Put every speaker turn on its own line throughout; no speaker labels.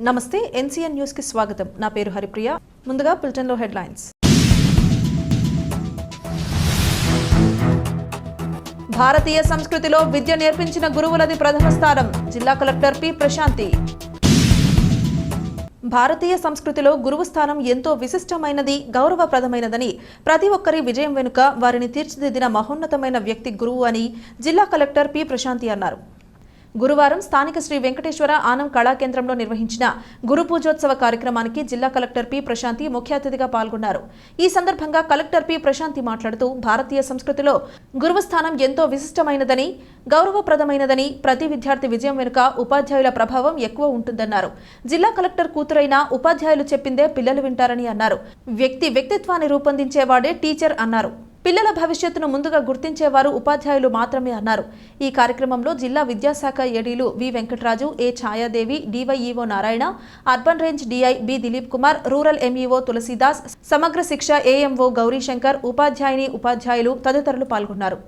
నమస్తే ఎన్సీఎన్ న్యూస్కి స్వాగతం. నా పేరు హరిప్రియ. ముందుగా బులెటిన్లో హెడ్లైన్స్. భారతీయ సంస్కృతిలో విద్య నేర్పించిన గురువులది ప్రథమ స్థానం జిల్లా కలెక్టర్ పి. ప్రశాంతి. భారతీయ సంస్కృతిలో గురువు స్థానం ఎంతో విశిష్టమైనది గౌరవప్రదమైనదని ప్రతి ఒక్కరి విజయం వెనుక వారిని తీర్చిదిద్దిన మహోన్నతమైన వ్యక్తి గురువు అని జిల్లా కలెక్టర్ పి. ప్రశాంతి అన్నారు. గురువారం స్థానిక శ్రీ వెంకటేశ్వర ఆనం కళాకేంద్రంలో నిర్వహించిన గురు పూజోత్సవ కార్యక్రమానికి జిల్లా కలెక్టర్ పి ప్రశాంతి ముఖ్య అతిథిగా పాల్గొన్నారు. ఈ సందర్భంగా కలెక్టర్ పి ప్రశాంతి మాట్లాడుతూ భారతీయ సంస్కృతిలో గురువు స్థానం ఎంతో విశిష్టమైనదని గౌరవప్రదమైనదని ప్రతి విద్యార్థి విజయం వెనుక ఉపాధ్యాయుల ప్రభావం ఎక్కువ ఉంటుందన్నారు. జిల్లా కలెక్టర్ కూతురైన ఉపాధ్యాయులు చెప్పిందే పిల్లలు వింటారని అన్నారు. వ్యక్తి వ్యక్తిత్వాన్ని రూపొందించేవాడే టీచర్ అన్నారు. పిల్లల భవిష్యత్తును ముందుగా గుర్తించేవారు ఉపాధ్యాయులు మాత్రమే అన్నారు. ఈ కార్యక్రమంలో జిల్లా విద్యాశాఖ ఏడీలు V Venkataraju A Chayadevi DYEO Narayana urban range DI B Dilip Kumar rural MEO Tulasidas Samagra Shiksha AMO Gauri Shankar ఉపాధ్యాయుని ఉపాధ్యాయులు తదితరులు పాల్గొన్నారు.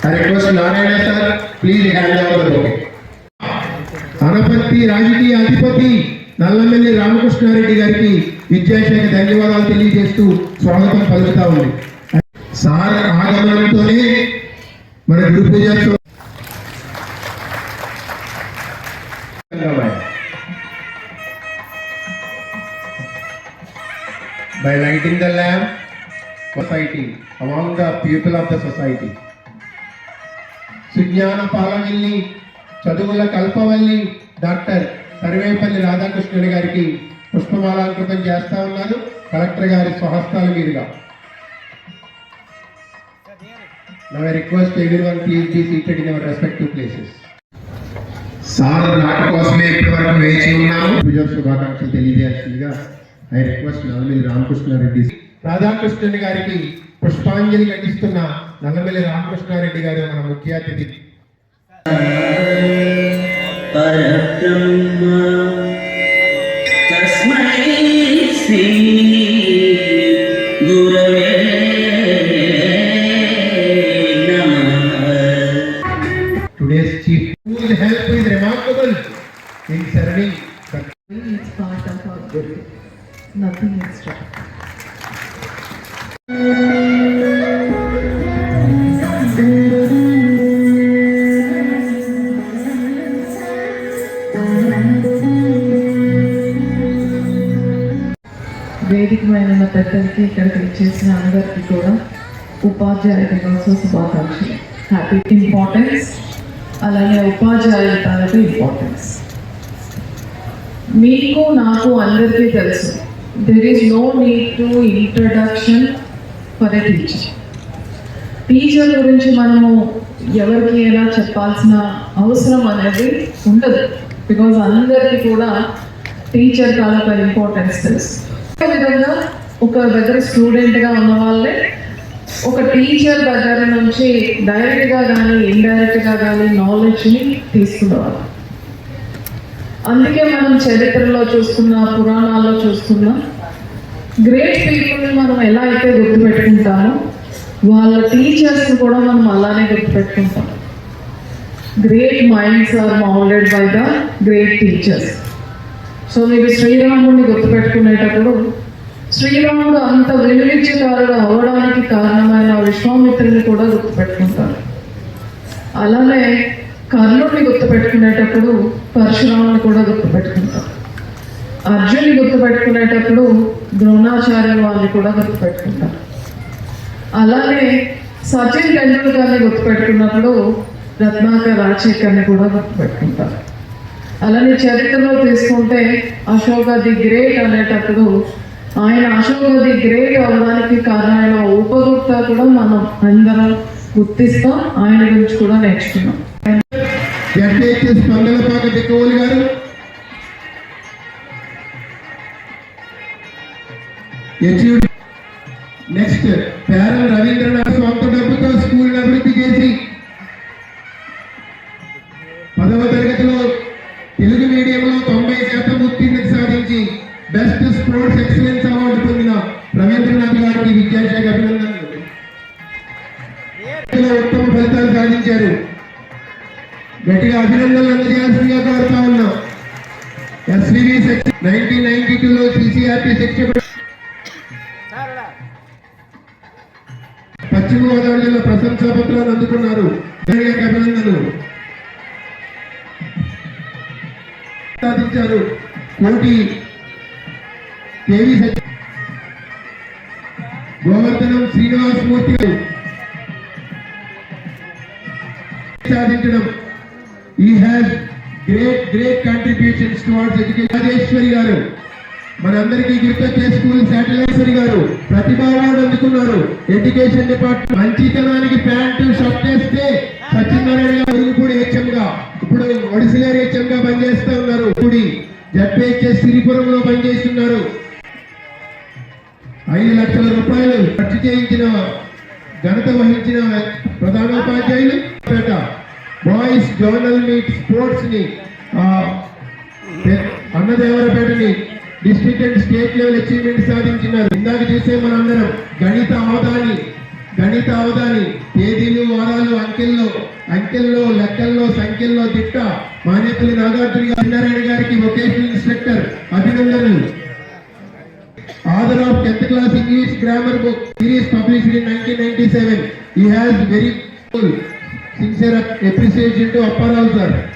I request Narayana sir, please hand over the book. Anaparthi రాజకీయ అధిపతి నల్లమల్లి రామకృష్ణారెడ్డి గారికి విద్యాశాఖ ధన్యవాదాలు తెలియజేస్తూ స్వాగతం పలుకుతా ఉంది సార్ ఆగమనంతోనే మన గురు పూజోత్సవం By lighting the lamp, society, among the people of the society. Sujnana పాలనల్ని చదువుల కల్పవల్లి డాక్టర్ సర్వేపల్లి రాధాకృష్ణుడి గారికి పుష్పమాలాంకృతం చేస్తా ఉన్నారు కలెక్టర్ గారి స్వహస్తాల మీదుగా in our respective places. Sir నాట కోసమే ఇప్పటి వరకు వేచి ఉన్నాము. పూజ శుభాకాంక్షలు తెలియజేయాల్సిందిగా ఐ రిక్వెస్ట్ నల్లమిల్లి రామకృష్ణారెడ్డి రాధాకృష్ణుని గారికి పుష్పాంజలి ఘటిస్తున్న నల్లమిల్లి రామకృష్ణారెడ్డి గారు మన ముఖ్య అతిథి. Today's chief who help is remarkable in serving.
It's part of our good. Nothing extra. వేదికమైన పెద్దలకి ఇక్కడికి వచ్చేసిన అందరికీ కూడా ఉపాధ్యాయ దినోత్సవ శుభాకాంక్షలు. హ్యాపీ ఇంపార్టెన్స్ అలాగే ఉపాధ్యాయుల తాలూకు ఇంపార్టెన్స్ మీకు నాకు అందరికీ తెలుసు. There is no need to introduction for a teacher teacher గురించి మనము ఎవరికి ఎలా చెప్పాల్సిన అవసరం అనేది ఉండదు. బికాజ్ అందరికీ కూడా టీచర్ తాలూకా ఇంపార్టెన్స్ తెలుసు. విధంగా ఒక దగ్గర స్టూడెంట్గా ఉన్న వాళ్ళే ఒక టీచర్ దగ్గర నుంచి డైరెక్ట్గా కానీ ఇండైరెక్ట్గా కానీ నాలెడ్జ్ని తీసుకునేవారు అందుకే మనం చరిత్రలో చూసుకున్న పురాణాల్లో చూసుకున్న గ్రేట్ పీపుల్ని మనం ఎలా అయితే గుర్తుపెట్టుకుంటామో వాళ్ళ టీచర్స్ని కూడా మనం అలానే గుర్తుపెట్టుకుంటాం. Great minds are moulded by the great teachers so మీరు శ్రీరాముడిని గుర్తుపెట్టుకునేటప్పుడు శ్రీరాముడు అంత వెలువిచ్చకారుడు అవడానికి కారణమైన విశ్వామిత్రుని కూడా గుర్తుపెట్టుకుంటారు. అలానే కర్ణుడిని గుర్తుపెట్టుకునేటప్పుడు పరశురాముని కూడా గుర్తుపెట్టుకుంటాం అర్జున్ని గుర్తుపెట్టుకునేటప్పుడు ద్రోణాచార్యుల వాళ్ళని కూడా గుర్తుపెట్టుకుంటారు. అలానే సచిన్ టెండూల్కర్ని గుర్తుపెట్టుకున్నప్పుడు రత్నాకర్ రాజశేఖర్ని కూడా గుర్తుపెట్టుకుంటారు. అలానే చరిత్రలో తీసుకుంటే అశోక ది గ్రేట్ అనేటప్పుడు ఆయన అశోకది గ్రేట్ అవడానికి కారణమైన ఉపగుప్త కూడా మనం అందరం గుర్తిస్తాం. ఆయన గురించి కూడా నేర్చుకున్నాం.
స్పందనపాక దిక్కువలి గారు. నెక్స్ట్ పేరం రవీంద్రనాథ్ సొంత విద్యాశాఖ అభినందనలు. ఉత్తమ ఫలితాలు సాధించారు. గట్టిగా అభినందనలు అందజేయాల్సిందిగా కోరుతా ఉన్నాం. ఎస్విబి సెక్షన్ నైన్టీన్ నైన్టీ టూలో సిసిఆర్టీ శిక్ష పశ్చిమ గోదావరి జిల్లా ప్రశంసా పత్రాలు అందుకున్నారు. అభినందనలు. సాధించారు. కోటి కేవీ సత్య గోవర్ధనం శ్రీనివాస్ మూర్తి సాధించడం ఈ has great great contributions towards education Rajeshwari గారు మనందరికీ గుర్తొచ్చే స్కూల్ శాటిలైశ్వరి గారు ప్రతిభా అవార్డు అందుకున్నారు. ఎడ్యుకేషన్ డిపార్ట్మెంట్ మంచితనానికి ప్యాంటు షర్ట్ వేస్తే సత్యనారాయణ గారు ఉరుగుపూడి హెచ్ఎం గా ఇప్పుడు ఒడిసిలేరు హెచ్ఎం గా పనిచేస్తా ఉన్నారు. ఇప్పుడు జడ్పీహెచ్ఎస్ సిరిపురంలో పనిచేస్తున్నారు. ఐదు లక్షల రూపాయలు ఖర్చు చేయించిన ఘనత వహించిన ప్రధానోపాధ్యాయులు పేట బాయ్స్ జోనల్ మీట్ స్పోర్ట్స్ని అన్నదేవరపేటని district and state level achievement సాధించినారు. ఇందాక చూసే మనందరం గణిత అవధాని గణిత అవధాని తేదీలు వారాలు అంకెల్లో అంకెల్లో లెక్కల్లో సంఖ్యల్లో దిట్ట మానేపల్లి నాగార్జున గారు నారాయణ గారికి వొకేషనల్ ఇన్స్ట్రక్టర్ అభినందనలు author of 10th class English grammar book series published in 1997. He has very full sincere appreciation to Apparal sir.